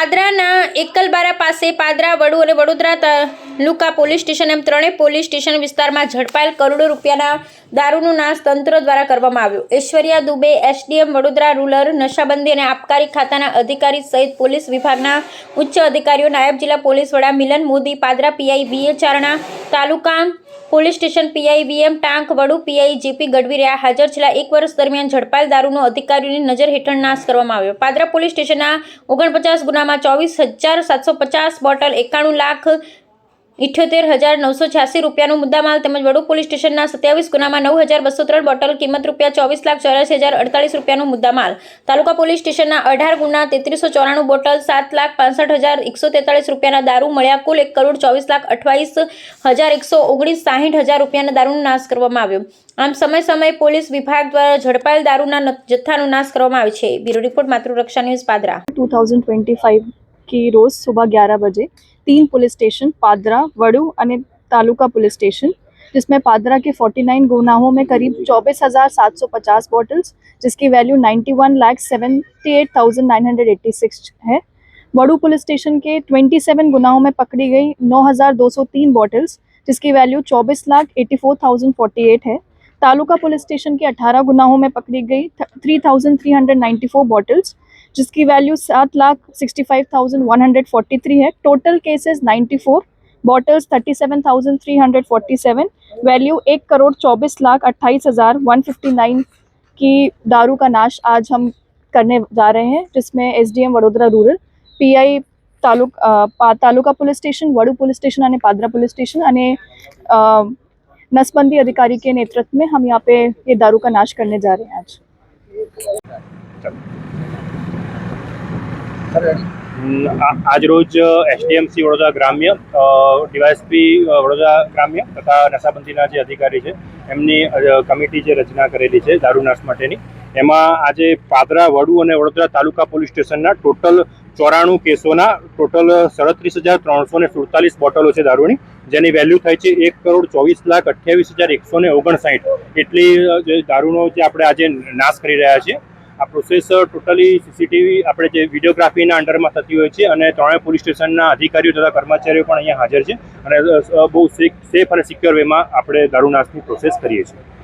પાદરાના એકલબારા પાસે પાદરા, વડુ અને Vadodara taluka police station એમ ત્રણેય પોલીસ સ્ટેશન વિસ્તારમાં ઝડપાયેલ કરોડો રૂપિયાના દારૂનો નાશ તંત્ર દ્વારા કરવામાં આવ્યો. ઐશ્વર્યા દુબે, એસડીએમ, વડોદરા રૂરલ, નશાબંધી અને આબકારી ખાતાના અધિકારી સહિત પોલીસ વિભાગના ઉચ્ચ અધિકારીઓ, નાયબ જિલ્લા પોલીસ વડા Milan Modi, Padra PI VA Charana taluka police station PI VM Tank Vadu PI GP Gadhvi રહ્યા હાજર છેલ્લા એક વર્ષ દરમિયાન ઝડપાયેલ દારૂનો અધિકારીઓની નજર હેઠળ નાશ કરવામાં આવ્યો. પાદરા પોલીસ સ્ટેશનના ઓગણપચાસ ગુનામાં ચોવીસ હજાર સાતસો પચાસ બોટલ એકાણું લાખ ઇઠ્યોતેર હજાર નવસો છ્યાસી રૂપિયાનો મુદ્દામાલ તેમજ વડુ પોલીસ સ્ટેશનના સત્યાવીસ ગુનામાં નવ હજાર બસો ત્રણ બોટલ કિંમત રૂપિયા ચોવીસ લાખ ચોરાસી હજાર અડતાલીસ રૂપિયાનો મુદ્દામાલ. તાલુકા પોલીસ સ્ટેશનના અઢાર ગુના તેત્રીસો ચોરાણું બોટલ સાત લાખ પાસઠ હજાર એકસો તેતાલીસ રૂપિયાના દારૂ મળ્યા. કુલ એક કરોડ ચોવીસ લાખ અઠવાઈસ હજાર એકસો ઓગણીસ સાહીઠ હજાર રૂપિયાના દારૂનો નાશ કરવામાં આવ્યો. આમ સમય સમયે પોલીસ વિભાગ દ્વારા ઝડપાયેલ દારૂના જથ્થાનો નાશ કરવામાં આવે છે. Bureau report Matruraksha news Padra. 2025 की रोज सुबह 11 बजे तीन पुलिस स्टेशन पादरा वड़ू અને तालुका पुलिस स्टेशन जिसमें पादरा के 49 गुनाहों में करीब 24,750 बॉटल्स जिसकी वैल्यू 91 लाख 78,986 है। वड़ू पुलिस स्टेशन के 27 गुनाहों में पकड़ी गई 9,203 बॉटल्स जिसकी वैल्यू 24 लाख 84,048 है। तालुका पुलिस स्टेशन के 18 गुनाहों में पकड़ी गई 3,394 बॉटल्स जिसकी वैल्यू सात lakh sixty five thousand one hundred forty three है total cases ninety four bottles thirty seven thousand three hundred forty seven value एक करोड़ चौबीस लाख अट्ठाईस हज़ार वन फिफ्टी नाइन की दारू का नाश आज हम करने जा रहे हैं जिसमें S D M Vadodara rural P I તાલુક અ, પા- taluka police station Vadu police station અને પાદરા પોલીસ સ્ટેશન અને અ, नसबंदी अधिकारी के नेतृत्व में हम यहाँ पे ये दारू का नाश करने जा रहे हैं आज આજરોજ એસડીએમસી વડોદરા ગ્રામ્ય ડીવાયએસપી વડોદરા ગ્રામ્ય તથા નશાબંધીના જે અધિકારી છે, એમની કમિટી જે રચના કરેલી છે, દારૂ નાશ માટેની, એમાં આજે પાદરા, વડુ અને વડોદરા તાલુકા પોલીસ સ્ટેશનના ટોટલ ચોરાણું કેસોના ટોટલ સડત્રીસ હજાર ત્રણસો ને સુડતાલીસ બોટલો છે દારૂની, જેની વેલ્યુ થાય છે એક કરોડ ચોવીસ લાખ અઠ્યાવીસ હજાર એકસો ને ઓગણસાઠ. એટલી દારૂનો જે આપણે આજે નાશ કરી રહ્યા છીએ આ પ્રોસેસ ટોટલી સીસીટીવી આપણે જે વિડીયોગ્રાફીના અંડરમાં થતી હોય છે અને ત્રણેય પોલીસ સ્ટેશનના અધિકારીઓ તથા કર્મચારીઓ પણ અહીંયા હાજર છે. અને અ, બહુ સેફ અને સિક્યોર વેમાં આપણે દારૂનાશની પ્રોસેસ કરીએ છીએ.